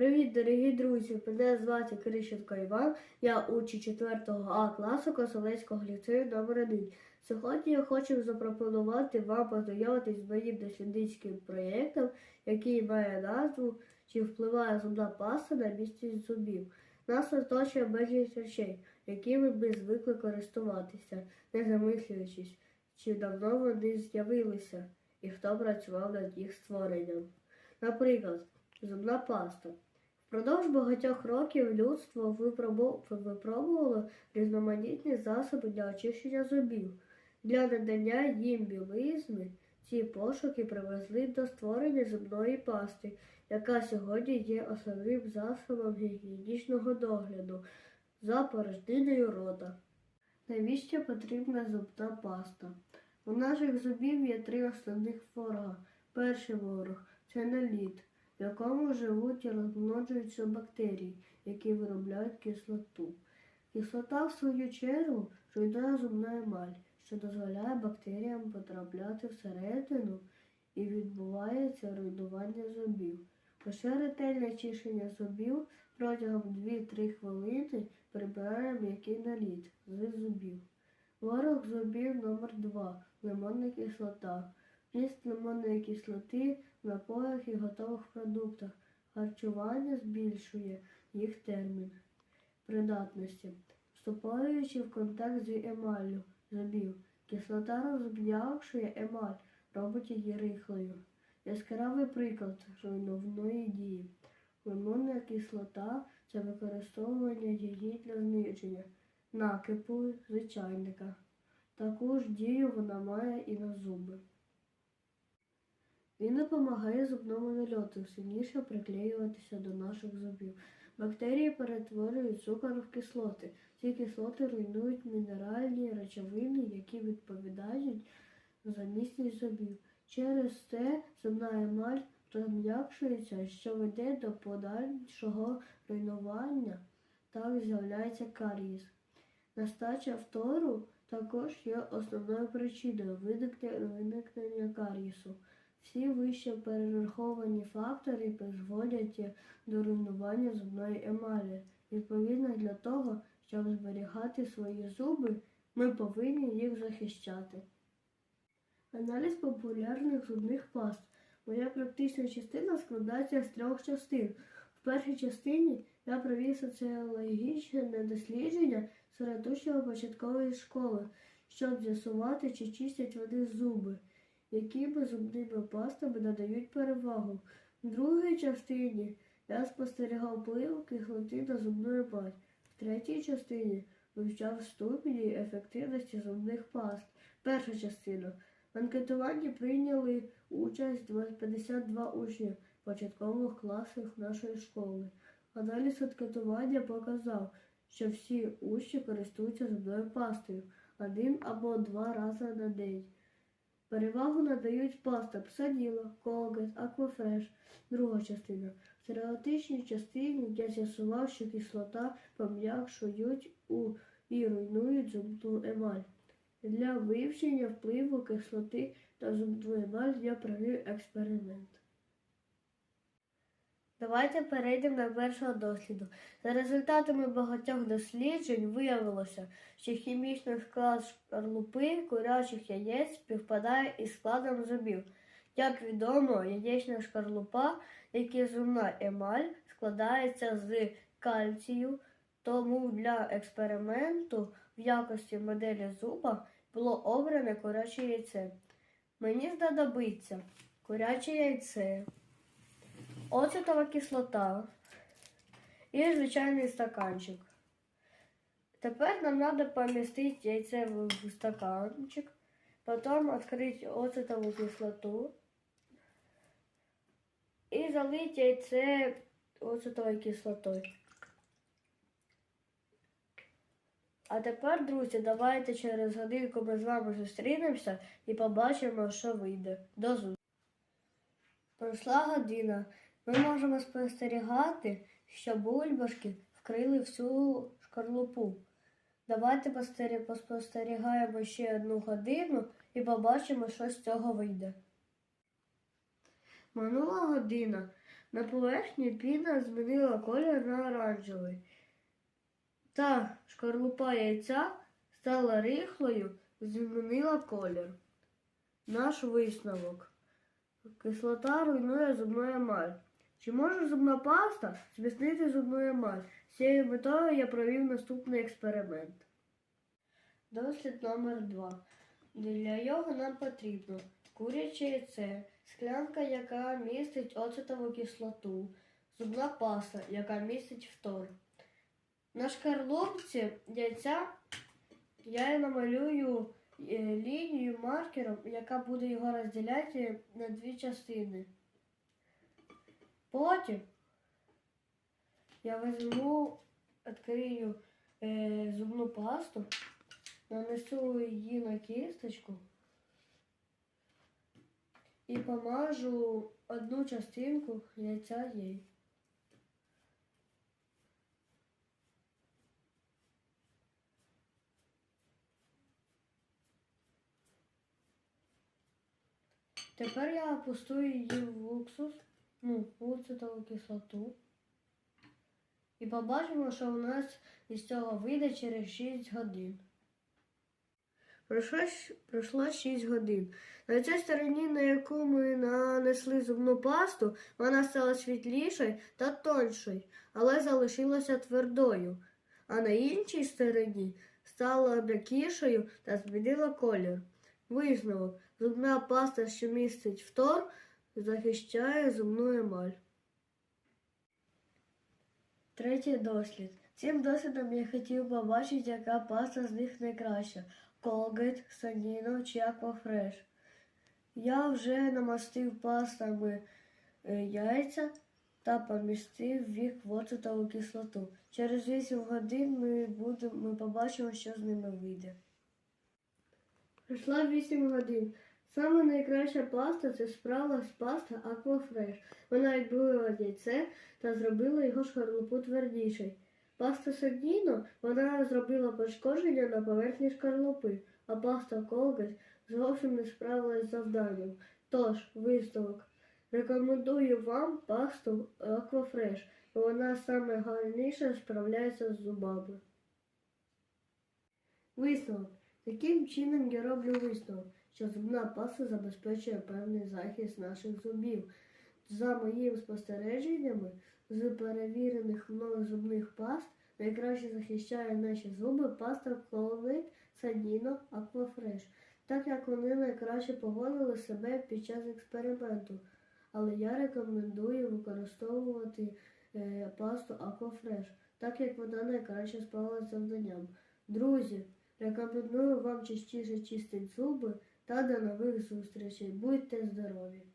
Привіт, дорогі друзі! Мене звати Крищенко Іван. Я учень 4 А класу Косовецького ліцею номер 1 Сьогодні я хочу запропонувати вам познайомитись з моїм дослідницьким проєктом, який має назву Чи впливає зубна паста на місці зубів. Нас оточує безліч речей, якими ми звикли користуватися, не замислюючись, чи давно вони з'явилися і хто працював над їх створенням. Наприклад, зубна паста. Впродовж багатьох років людство випробувало різноманітні засоби для очищення зубів. Для надання їм білизни ці пошуки привезли до створення зубної пасти, яка сьогодні є основним засобом гігієнічного догляду за порожниною рота. Навіщо потрібна зубна паста? У наших зубів є три основних ворога. Перший ворог це наліт, в якому живуть і розмножуються бактерії, які виробляють кислоту. Кислота, в свою чергу, руйнує зубну емаль, що дозволяє бактеріям потрапляти всередину і відбувається руйнування зубів. Лише ретельне чищення зубів протягом 2-3 хвилини прибирає м'який наліт з зубів. Ворог зубів номер 2 лимонна кислота. Вміст лимонної кислоти напоях і готових продуктах. Харчування збільшує їх термін придатності. Вступаючи в контакт з емаллю зубів, кислота розм'якшує емаль, робить її рихлою. Яскравий приклад руйнівної дії. Лимонна кислота це використовування її для зниження накипу звичайника. Таку ж дію вона має і на зуби. Він допомагає зубному нальоту сильніше приклеюватися до наших зубів. Бактерії перетворюють цукор в кислоти. Ці кислоти руйнують мінеральні речовини, які відповідають за міцність зубів. Через це зубна емаль розм'якшується, що веде до подальшого руйнування. Так з'являється карієс. Нестача фтору також є основною причиною виникнення карієсу. Всі вище перераховані фактори призводять до руйнування зубної емалі. Відповідно для того, щоб зберігати свої зуби, ми повинні їх захищати. Аналіз популярних зубних паст. Моя практична частина складається з трьох частин. В першій частині я провів соціологічне дослідження серед учнів початкової школи, щоб з'ясувати, чи чистять вони зуби, якими зубними пастами надають перевагу. В другій частині я спостерігав вплив кислоти на зубну емаль. В третій частині вивчав ступені ефективності зубних паст. Перша частина. В анкетуванні прийняли участь 52 учні початкових класів нашої школи. Аналіз анкетування показав, що всі учні користуються зубною пастою один або два рази на день. Перевагу надають паста псаділа, Колгет, Аквафреш. Друга частина. В теоретичній частині я з'ясував, що кислота пом'якшують у і руйнують зубну емаль. Для вивчення впливу кислоти та зубну емаль я провів експеримент. Давайте перейдемо до першого досліду. За результатами багатьох досліджень виявилося, що хімічний склад шкарлупи курячих яєць співпадає із складом зубів. Як відомо, яєчна шкарлупа, як і зубна емаль, складається з кальцію, тому для експерименту в якості моделі зуба було обране куряче яйце. Мені знадобиться куряче яйце, оцетова кислота і звичайний стаканчик. Тепер нам треба помістити яйце в стаканчик, потім відкрити оцетову кислоту і залити яйце оцетовою кислотою. А тепер, друзі, давайте через годинку ми з вами зустрінемося і побачимо, що вийде. До зустрічі. Пройшла година. Ми можемо спостерігати, що бульбашки вкрили всю шкарлупу. Давайте поспостерігаємо ще одну годину і побачимо, що з цього вийде. Минула година. На поверхні піна змінила колір на оранжевий. Та шкарлупа яйця стала рихлою, змінила колір. Наш висновок. Кислота руйнує зубну емаль. Чи може зубна паста зміцнити зубну емаль? З цією метою я провів наступний експеримент. Дослід номер 2. Для його нам потрібно куряче яйце, склянка, яка містить оцетову кислоту, зубна паста, яка містить фтор. На шкарлупці яйця я намалюю е, лінію маркером, яка буде його розділяти на дві частини. Потім я візьму, відкрию е, зубну пасту, нанесу її на кісточку і помажу одну частинку яйця їй. Тепер я опустую її в уксус, ну, в оцетову кислоту. І побачимо, що у нас із цього вийде через 6 годин. Пройшло, пройшло 6 годин. На цій стороні, на яку ми нанесли зубну пасту, вона стала світлішою та тоншою, але залишилася твердою. А на іншій стороні стала м'якішою та змінила колір. Висновок. Зубна паста, що містить фтор, захищає зубну емаль. Третій дослід. Цим дослідом я хотів побачити, яка паста з них найкраща. Colgate, Sanino чи Aquafresh. Я вже намастив пастами е, яйця та помістив їх в оцетову кислоту. Через 8 годин ми, будемо, ми побачимо, що з ними вийде. Пройшло 8 годин. Саме найкраща паста це справилась паста Aquafresh. Вона відбила яйце та зробила його шкарлупу твердішою. Паста Сардіно вона зробила пошкодження на поверхні шкарлупи, а паста Colgate зовсім не справилась з завданням. Тож, висновок. Рекомендую вам пасту Aquafresh, бо вона саме гарніше справляється з зубами. Висновок. Таким чином я роблю висновок, що зубна паста забезпечує певний захист наших зубів. За моїми спостереженнями, з перевірених мною зубних паст найкраще захищає наші зуби паста Colgate Sanino Aquafresh, так як вони найкраще поводили себе під час експерименту. Але я рекомендую використовувати е, пасту Aquafresh, так як вона найкраще справилася завданням. Друзі, рекомендую вам частіше чистити зуби та до нових зустрічей. Будьте здорові!